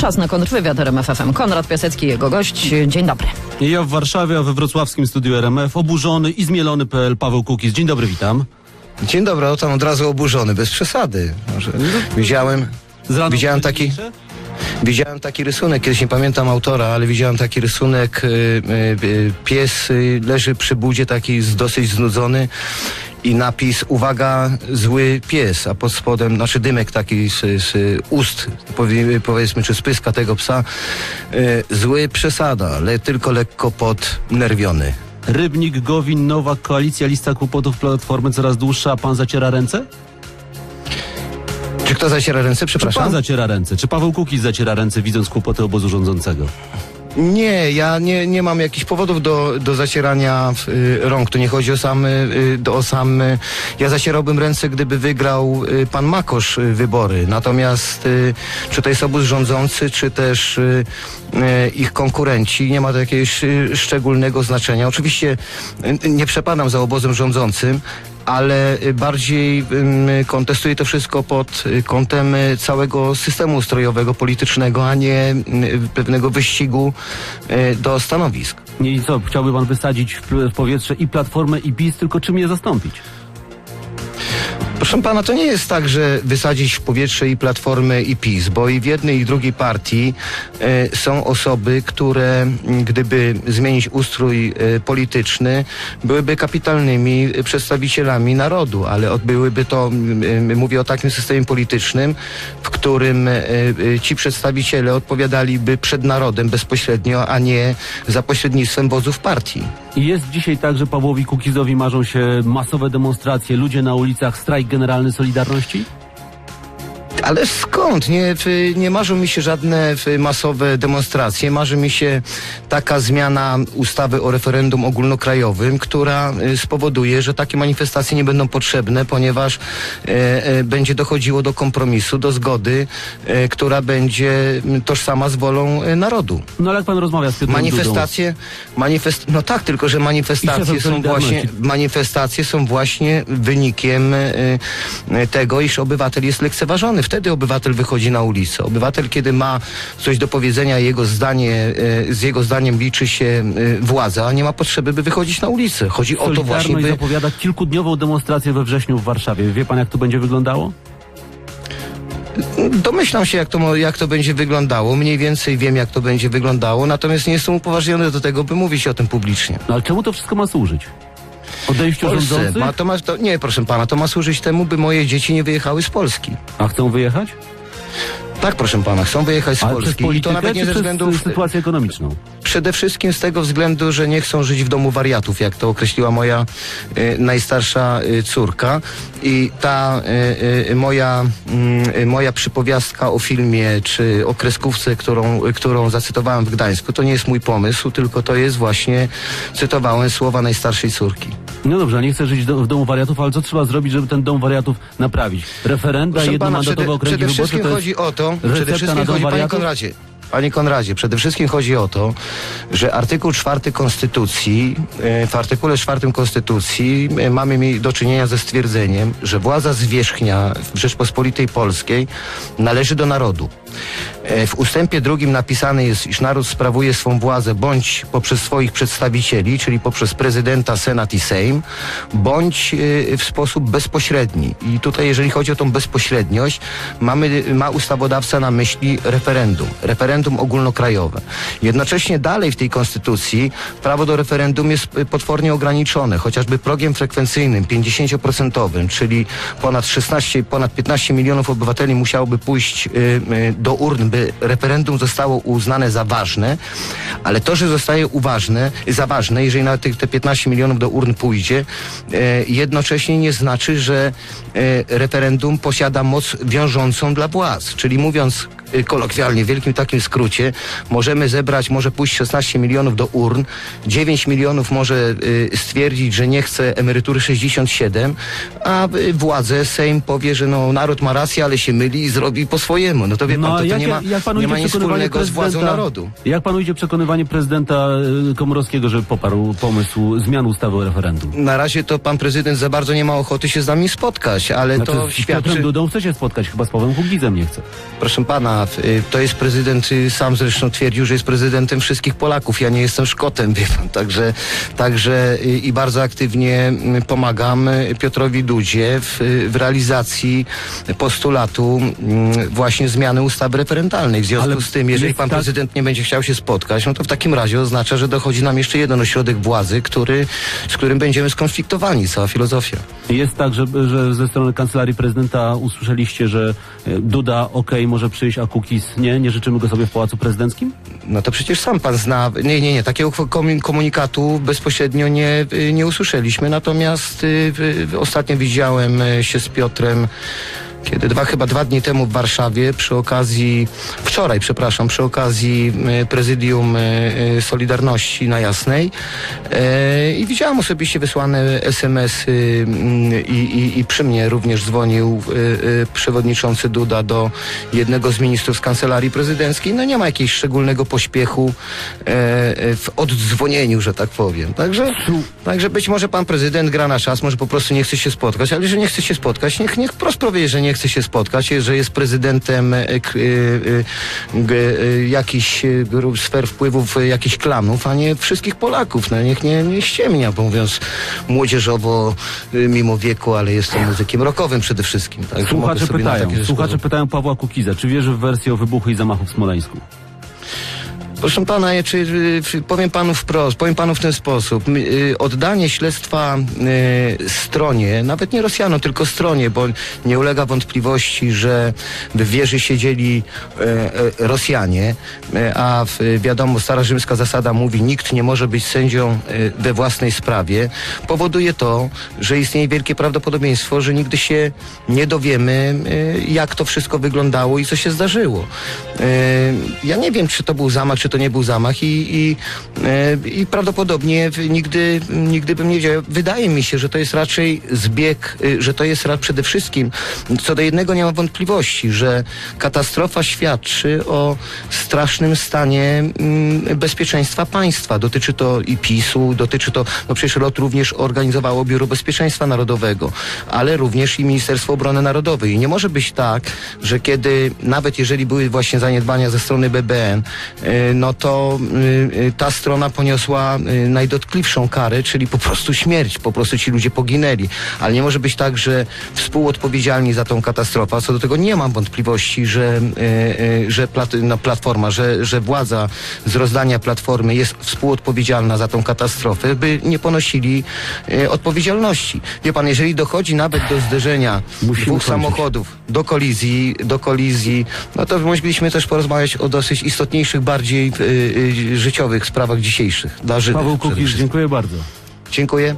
Czas na kontrwywiad RMF FM. Konrad Piasecki, jego gość. Dzień dobry. Ja w Warszawie, a we wrocławskim studiu RMF, oburzony i zmielony.pl Paweł Kukiz. Dzień dobry, witam. Dzień dobry, o tam od razu oburzony, bez przesady. Może widziałem, Z rana Widziałem było taki- widziałem taki rysunek, kiedyś nie pamiętam autora, ale widziałem taki rysunek, y, y, y, pies y, leży przy budzie taki dosyć znudzony i napis, uwaga, zły pies, a pod spodem, znaczy dymek taki z, z ust, powie, powiedzmy, czy z pyska tego psa, y, zły przesada, ale tylko lekko podnerwiony. Rybnik, Gowin, Nowak, koalicja, lista kłopotów Platformy coraz dłuższa, a pan zaciera ręce? Czy kto zaciera ręce, Czy przepraszam? pan zaciera ręce? Czy Paweł Kukiz zaciera ręce, widząc kłopoty obozu rządzącego? Nie, ja nie, nie mam jakichś powodów do, do zacierania y, rąk. Tu nie chodzi o sam, y, do- o sam. Y, ja zacierałbym ręce, gdyby wygrał y, pan Makosz y, wybory. Natomiast y, czy to jest obóz rządzący, czy też y, y, ich konkurenci, nie ma to jakiegoś y, szczególnego znaczenia. Oczywiście y, nie przepadam za obozem rządzącym. Ale y, bardziej ym, kontestuję to wszystko pod y, kątem y, całego systemu ustrojowego, politycznego, a nie pewnego wyścigu do stanowisk. I co, chciałby pan wysadzić w powietrze i Platformę, i PiS, tylko czym je zastąpić? Proszę pana, to nie jest tak, że wysadzić w powietrze i Platformę i PiS, bo i w jednej i drugiej partii e, są osoby, które gdyby zmienić ustrój e, polityczny, byłyby kapitalnymi przedstawicielami narodu, ale od, byłyby to, mówię o takim systemie politycznym, w którym e, ci przedstawiciele odpowiadaliby przed narodem bezpośrednio, a nie za pośrednictwem wozów partii. Jest dzisiaj tak, że Pawłowi Kukizowi marzą się masowe demonstracje, ludzie na ulicach, strajk generalny Solidarności? Ale skąd? Nie, w- nie marzą mi się żadne w- masowe demonstracje. Marzy mi się taka zmiana ustawy o referendum ogólnokrajowym, która y, spowoduje, że takie manifestacje nie będą potrzebne, ponieważ e, e, będzie dochodziło do kompromisu, do zgody, e, która będzie tożsama z wolą narodu. No ale jak pan rozmawia z Piotrem Dudą? Manifestacje, manifest, no tak, tylko że manifestacje są właśnie, manifestacje są właśnie wynikiem tego, iż obywatel jest lekceważony. Wtedy obywatel wychodzi na ulicę. Obywatel, kiedy ma coś do powiedzenia, jego zdanie, y, z jego zdaniem liczy się y, władza, nie ma potrzeby, by wychodzić na ulicę. Chodzi o to właśnie, by... zapowiada kilkudniową demonstrację we wrześniu w Warszawie. Wie pan, jak to będzie wyglądało? Domyślam się, jak to, jak to będzie wyglądało. Mniej więcej wiem, jak to będzie wyglądało, natomiast nie jestem upoważniony do tego, by mówić o tym publicznie. No ale czemu to wszystko ma służyć? Odejściu Polsce. rządzących? Ma, to ma, to, nie, proszę pana, to ma służyć temu, by moje dzieci nie wyjechały z Polski. A chcą wyjechać? Tak, proszę pana, chcą wyjechać z Ale przez Polski. I to politykę, nawet nie ze przez względów. sytuację ekonomiczną? Przede wszystkim z tego względu, że nie chcą żyć w domu wariatów, jak to określiła moja y, najstarsza y, córka. I ta y, y, moja, y, moja przypowiastka o filmie czy o kreskówce, którą, y, którą zacytowałem w Gdańsku, to nie jest mój pomysł, tylko to jest właśnie, cytowałem słowa najstarszej córki. No dobrze, nie chcę żyć do, w domu wariatów, ale co trzeba zrobić, żeby ten dom wariatów naprawić? Referenda, jednomandatowe przede, okręgi przede wyborcze wszystkim to jest... chodzi o to, przede na wszystkim dom chodzi, panie wariatów? Konradzie, panie Konradzie, przede wszystkim chodzi o to, że artykuł czwarty Konstytucji, e, w artykule czwartym Konstytucji e, mamy do czynienia ze stwierdzeniem, że władza zwierzchnia w Rzeczpospolitej Polskiej należy do narodu. E, W ustępie drugim napisane jest, iż naród sprawuje swą władzę bądź poprzez swoich przedstawicieli, czyli poprzez prezydenta, senat i sejm, bądź w sposób bezpośredni. I tutaj, jeżeli chodzi o tą bezpośredniość, mamy, ma ustawodawca na myśli referendum, referendum ogólnokrajowe. Jednocześnie dalej w tej konstytucji prawo do referendum jest e, potwornie ograniczone, chociażby progiem frekwencyjnym 50%, czyli ponad 16, ponad 15 milionów obywateli musiałoby pójść y, y, do urn, by referendum zostało uznane za ważne, ale to, że zostaje uważne, za ważne, jeżeli nawet te 15 milionów do urn pójdzie, jednocześnie nie znaczy, że referendum posiada moc wiążącą dla władz. Czyli mówiąc y, kolokwialnie, w wielkim takim skrócie, możemy zebrać, może pójść 16 milionów do urn, 9 milionów może y, stwierdzić, że nie chce emerytury 67, a y, władze, Sejm powie, że no, naród ma rację, ale się myli i zrobi po swojemu. No to wie pan, No, to, to jak, nie ma, jak panu nie ma nic wspólnego z władzą narodu. Jak panu idzie przekonywanie prezydenta y, Komorowskiego, że poparł pomysł zmian ustawy o referendum? Na razie to pan prezydent za bardzo nie ma ochoty się z nami spotkać, ale Znaczy, to z świadczy... Piotrem Dudą chce się spotkać, chyba z Pawłem Kugizem nie chce. Proszę pana, y, to jest prezydent, y, sam zresztą twierdził, że jest prezydentem wszystkich Polaków. Ja nie jestem Szkotem, wie pan. Także, także y, i bardzo aktywnie y, pomagam Piotrowi Dudzie w, w realizacji postulatu y, właśnie zmiany ustawy referendalnej. W związku Ale z tym, jeżeli pan tak- prezydent nie będzie chciał się spotkać, no to w takim razie oznacza, że dochodzi nam jeszcze jeden ośrodek władzy, który, z którym będziemy skonfliktowani. Cała filozofia. Jest tak, że, że ze strony kancelarii prezydenta usłyszeliście, że Duda okej może przyjść, a nie? Nie życzymy go sobie w Pałacu Prezydenckim? No to przecież sam pan zna. Nie, nie, nie. Takiego komu- komunikatu bezpośrednio nie, nie usłyszeliśmy. Natomiast y, y, ostatnio widziałem y, się z Piotrem. Kiedy dwa, chyba dwa dni temu w Warszawie przy okazji, wczoraj, przepraszam, przy okazji y, prezydium y, Solidarności na Jasnej y, i widziałem osobiście wysłane SMS-y y, i, i, przy mnie również dzwonił y, y, przewodniczący Duda do jednego z ministrów z kancelarii prezydenckiej. No nie ma jakiegoś szczególnego pośpiechu e, w oddzwonieniu, że tak powiem. Także, także być może pan prezydent gra na czas, może po prostu nie chce się spotkać, ale jeżeli nie chce się spotkać, niech, niech wprost powie, że nie chce się spotkać, że jest prezydentem e, jakichś sfer wpływów jakichś klanów, a nie wszystkich Polaków. No, niech nie, nie ściemnia, bo mówiąc młodzieżowo mimo wieku, ale jestem muzykiem rockowym przede wszystkim. Mogę Słuchacze pytają, słuchacze pytają Pawła Kukiza, czy wierzy w wersję o wybuchu i zamachu w Smoleńsku? Proszę pana, ja czy, y, czy, powiem panu wprost, powiem panu w ten sposób. Y, Oddanie śledztwa y, stronie, nawet nie Rosjanom, tylko stronie, bo nie ulega wątpliwości, że w wieży siedzieli e, e, Rosjanie, e, a w, wiadomo, stara rzymska zasada mówi, nikt nie może być sędzią e, we własnej sprawie, powoduje to, że istnieje wielkie prawdopodobieństwo, że nigdy się nie dowiemy, jak to wszystko wyglądało i co się zdarzyło. Ja nie wiem, czy to był zamach, czy to nie był zamach i, i, e, i prawdopodobnie nigdy, nigdy bym nie wiedział. Wydaje mi się, że to jest raczej zbieg, y, że to jest ra- przede wszystkim, co do jednego nie ma wątpliwości, że katastrofa świadczy o strasznym stanie mm, bezpieczeństwa państwa. Dotyczy to i PiSu, dotyczy to, no przecież lot również organizowało Biuro Bezpieczeństwa Narodowego, ale również i Ministerstwo Obrony Narodowej. I nie może być tak, że kiedy, nawet jeżeli były właśnie zaniedbania ze strony BBN, y, no to y, y, ta strona poniosła y, najdotkliwszą karę, czyli po prostu śmierć. Po prostu ci ludzie poginęli. Ale nie może być tak, że współodpowiedzialni za tą katastrofę, co do tego nie mam wątpliwości, że, że no, Platforma, że, że władza z rozdania Platformy jest współodpowiedzialna za tą katastrofę, by nie ponosili odpowiedzialności. Wie pan, jeżeli dochodzi nawet do zderzenia Musimy dwóch kończyć. samochodów, do kolizji, do kolizji, no to mogliśmy też porozmawiać o dosyć istotniejszych, bardziej y, y, życiowych sprawach dzisiejszych, dla Żydów Paweł wszystkim. dziękuję bardzo. Dziękuję.